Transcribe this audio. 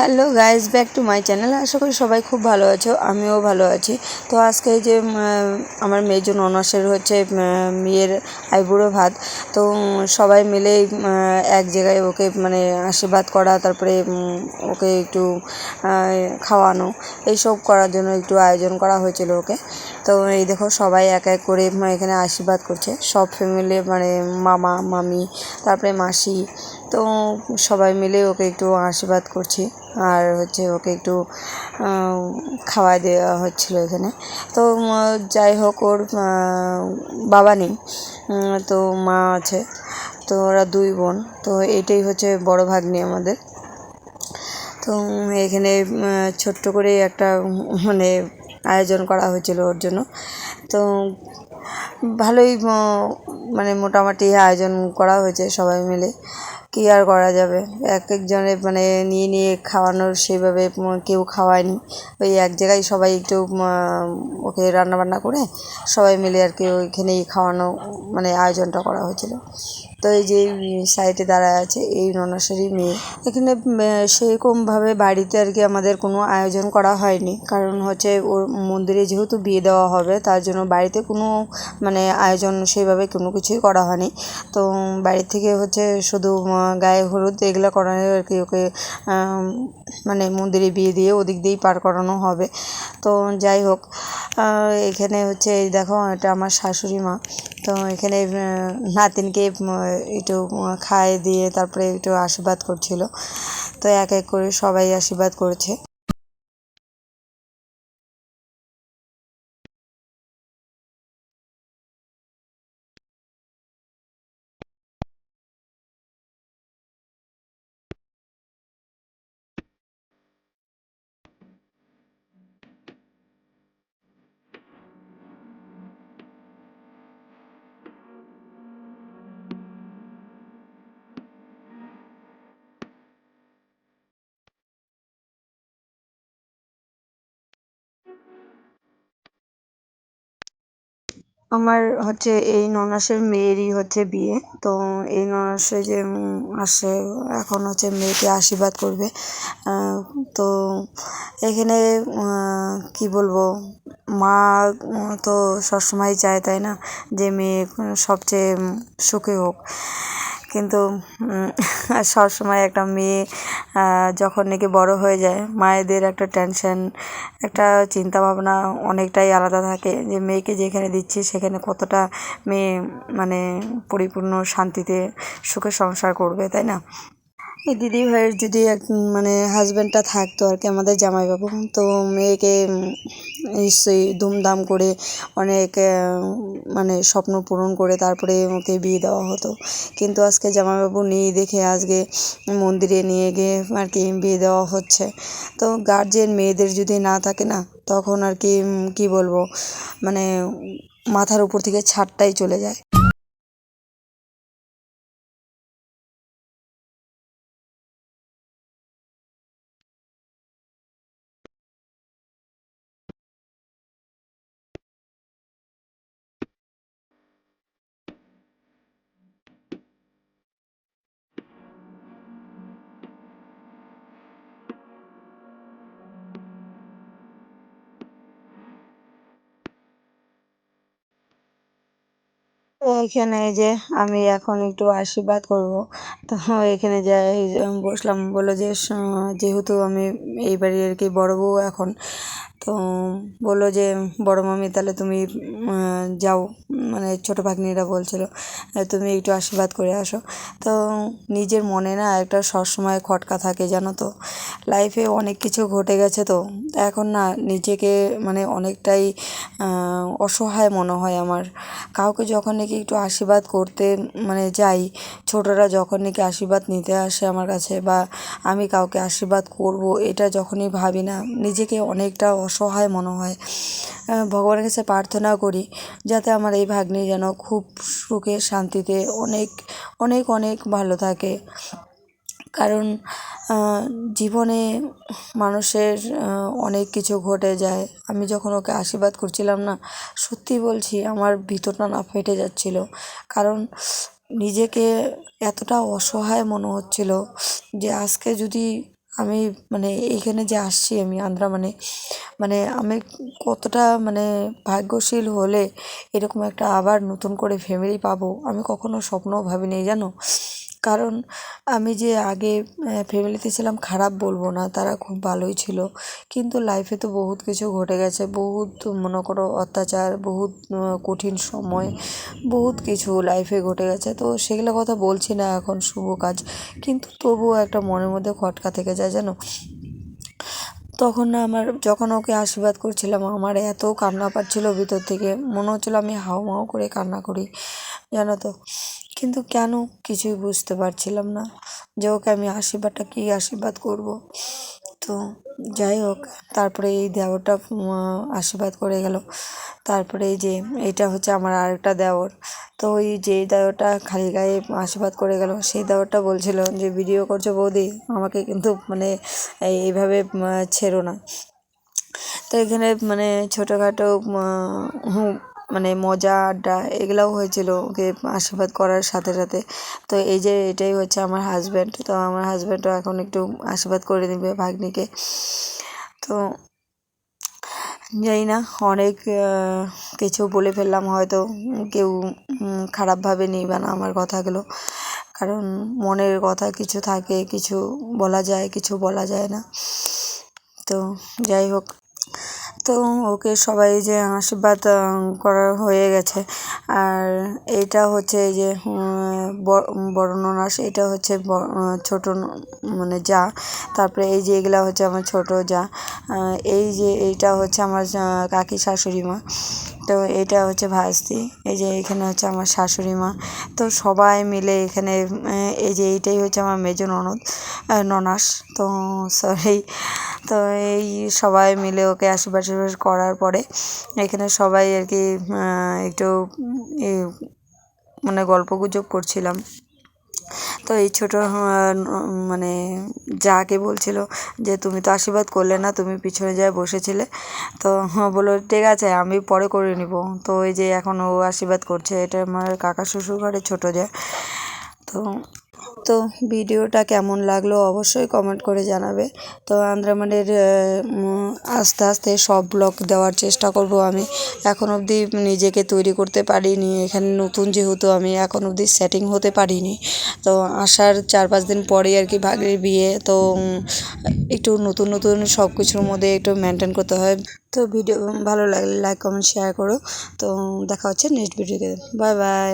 Hello guys back to my channel আশা করি সবাই খুব ভালো আছো, আমিও ভালো আছি। তো আজকে যে আমার মেজো অনার্সের হচ্ছে মেয়ের আইবুড়ো ভাত। তো সবাই মিলে এক জায়গায় ওকে মানে আশীর্বাদ করা, তারপরে ওকে একটু খাওয়ানো। এইসব করার জন্য একটু আয়োজন করা হয়েছিল ওকে। তো এই দেখো, সবাই এক এক করে এখানে আশীর্বাদ করছে। সব ফ্যামিলি মানে মামা, মামি, তারপরে মাসি তো সবাই মিলে ওকে একটু আশীর্বাদ করছি। আর হচ্ছে ওকে একটু খাওয়া দেওয়া হচ্ছিল এখানে। তো যাই হোক ওর বাবা নেই। তো মা আছে। তো ওরা দুই বোন। তো এটাই হচ্ছে বড় ভাগ্নি আমাদের। তো এখানে ছোট্ট করে একটা মানে আয়োজন করা হয়েছিল ওর জন্য। তো ভালোই মানে মোটামুটি আয়োজন করা হয়েছে সবাই মিলে। কী আর করা যাবে? এক একজনের মানে নিয়ে নিয়ে খাওয়ানোর সেইভাবে কেউ খাওয়ায়নি। ওই এক জায়গায় সবাই একটু ওকে রান্নাবান্না করে সবাই মিলে আর কি ওইখানেই খাওয়ানো মানে আয়োজনটা করা হয়েছিল। তো এই যে সাইডে দাঁড়ায় আছে, এই ননাসেরই মেয়ে। এখানে সেরকমভাবে বাড়িতে আর কি আমাদের কোনো আয়োজন করা হয়নি। কারণ হচ্ছে ওর মন্দিরে যেহেতু বিয়ে দেওয়া হবে, তার জন্য বাড়িতে কোনো মানে আয়োজন সেইভাবে কোনো কিছুই করা হয়নি। তো বাড়ি থেকে হচ্ছে শুধু গায়ে হলুদ এগুলো করানো আর কি ওকে মানে মন্দিরে বিয়ে দিয়ে ওদিক দিয়েই পার করানো হবে। তো যাই হোক এখানে হচ্ছে, এই দেখো, এটা আমার শাশুড়ি মা। তো এখানে নাতিনকে একটু খায় খাইয়ে দিয়ে তারপরে একটু আশীর্বাদ করছিল। তো এক এক করে সবাই আশীর্বাদ করেছে। আমার হচ্ছে এই ননাসের মেয়েরই হচ্ছে বিয়ে। তো এই ননাসে যে আসে, এখন হচ্ছে মেয়েকে আশীর্বাদ করবে। তো এখানে কী বলব, মা তো সবসময় চায়, তাই না? যে মেয়ে সবচেয়ে সুখী হোক। কিন্তু সব সবসময় একটা মেয়ে যখন নাকি বড় হয়ে যায়, মায়েদের একটা টেনশন একটা চিন্তা ভাবনা অনেকটাই আলাদা থাকে যে মেয়েকে যেখানে দিচ্ছি সেখানে কতটা মেয়ে মানে পরিপূর্ণ শান্তিতে সুখে সংসার করবে, তাই না? এই দিদি ভাইয়ের যদি এক মানে হাজব্যান্ডটা থাকতো আর কি আমাদের জামাইবাবু, তো মেয়েকে নিশ্চয়ই ধুমধাম করে অনেক মানে স্বপ্ন পূরণ করে তারপরে ওকে বিয়ে দেওয়া হতো। কিন্তু আজকে জামাইবাবু নেই দেখে আজকে মন্দিরে নিয়ে গিয়ে আর কি বিয়ে দেওয়া হচ্ছে। তো গার্জেন মেয়েদের যদি না থাকে না, তখন আর কি কি বলব? মানে মাথার উপর থেকে ছাদটাই চলে যায়। এখানে যে আমি এখন একটু আশীর্বাদ করব। তো এখানে যাই বসলাম, বলল যে যেহেতু আমি এই বাড়ির আর কি বড় বউ এখন তো বলল যে বড় মামি তাহলে তুমি যাও। মানে ছোটো ভাগ্নিরা বলছিল "আহ, তুমি একটু আশীর্বাদ করে আসো। তো নিজের মনে না একটা সবসময় খটকা থাকে জানো তো? লাইফে অনেক কিছু ঘটে গেছে তো। এখন না নিজেকে মানে অনেকটাই অসহায় মনে হয় আমার। কাউকে যখন নাকি একটু আশীর্বাদ করতে মানে যাই ছোটরা যখন নাকি আশীর্বাদ নিতে আসে আমার কাছে বা আমি কাউকে আশীর্বাদ করব এটা যখনই ভাবি না নিজেকে অনেকটা অসহায় মনে হয়। ভগবানের কাছে প্রার্থনা করি যাতে আমার এই ভাগ্নি যেন খুব সুখে শান্তিতে অনেক অনেক অনেক ভালো থাকে। কারণ জীবনে মানুষের অনেক কিছু ঘটে যায়। আমি যখন ওকে আশীর্বাদ করছিলাম না, সত্যি বলছি আমার ভিতরটা না ফেটে যাচ্ছিল। কারণ নিজেকে এতটা অসহায় মনে হচ্ছিল যে আজকে যদি আমি মানে এইখানে যে আসছি আমি আন্দ্রামানে মানে আমি কতটা মানে ভাগ্যশীল হলে এরকম একটা আবার নতুন করে ফ্যামিলি পাবো, আমি কখনো স্বপ্নও ভাবিনি জানো? কারণ আমি যে আগে ফ্যামিলিতে ছিলাম, খারাপ বলব না, তারা খুব ভালোই ছিল। কিন্তু লাইফে তো বহুত কিছু ঘটে গেছে, বহুত মনে করো অত্যাচার, বহুত কঠিন সময়, বহুত কিছু লাইফে ঘটে গেছে। তো সেগুলো কথা বলছি না এখন, শুভ কাজ। কিন্তু তবুও একটা মনের মধ্যে খটকা থেকে যায়, জানো? তখন আমার, যখন ওকে আশীর্বাদ করছিলাম, আমার এত কান্না পাচ্ছিল ভিতর থেকে। মনে হচ্ছিল আমি হাও মাও করে কান্না করি, জানো তো? কিন্তু কেন কিছুই বুঝতে পারছিলাম না যে ওকে আমি আশীর্বাদটা কী আশীর্বাদ করব। তো যাই হোক, তারপরে এই দেওরটা আশীর্বাদ করে গেল। তারপরে এই যে, এটা হচ্ছে আমার আরেকটা দেওর তো ওই যে দেওরটা খালি গায়ে আশীর্বাদ করে গেল, সেই দেওরটা বলছিল যে, ভিডিও করছ বৌদি, আমাকে কিন্তু মানে এইভাবে ছেড়ো না। তো এখানে মানে ছোটোখাটো মানে মজা, আড্ডা এগুলোও হয়েছিল ওকে আশীর্বাদ করার সাথে সাথে। তো এই যে এটাই হচ্ছে আমার হাজব্যান্ড তো আমার হাজব্যান্ডও এখন একটু আশীর্বাদ করে নেবে ভাগ্নিকে। তো জানি না, অনেক কিছু বলে ফেললাম, হয়তো কেউ খারাপভাবে নিবে না আমার কথাগুলো। কারণ মনের কথা কিছু থাকে, কিছু বলা যায়, কিছু বলা যায় না। তো যাই হোক। তো ওকে সবাই যে আশীর্বাদ করা হয়ে গেছে। আর এইটা হচ্ছে এই যে বড় ননাস এটা হচ্ছে ছোট মানে যা। তারপরে এই যে এগুলা হচ্ছে আমার ছোট যা। এই যে এইটা হচ্ছে আমার কাকি শাশুড়ি মা। তো এটা হচ্ছে ভাস্তি এই যে এখানে হচ্ছে আমার শাশুড়ি মা। তো সবাই মিলে এখানে এই যে এইটাই হচ্ছে আমার মেজো ননদ ননাস। তো সরি তো এই সবাই মিলে ওকে আশীর্বাদ করার পরে এখানে সবাই আর কি একটু মানে গল্প গুজব করছিলাম। তো এই ছোটো মানে যাকে বলছিল যে, তুমি তো আশীর্বাদ করলে না, তুমি পিছনে যায় বসেছিলে। তো বলল, ঠিক আছে, আমি পরে করে নিব। তো ওই যে এখন ও আশীর্বাদ করছে, এটা আমার কাকা শ্বশুর ঘরে ছোটো যায় তো তো ভিডিওটা কেমন লাগল অবশ্যই কমেন্ট করে জানাবে। তো আন্দ্রামানের আস্তে আস্তে সব ব্লগ দেওয়ার চেষ্টা করব আমি। এখন অবধি নিজেকে তৈরি করতে পারিনি। এখানে নতুন যেহেতু আমি এখন অবধি সেটিং হতে পারিনি। তো আসার চার পাঁচ দিন পরেই আর কি ভাগের বিয়ে। তো একটু নতুন নতুন সব কিছুর মধ্যে একটু মেনটেন করতে হয়। তো ভিডিও ভালো লাগলে লাইক কমেন্ট শেয়ার করো। তো দেখা হচ্ছে নেক্সট ভিডিওতে বাই বাই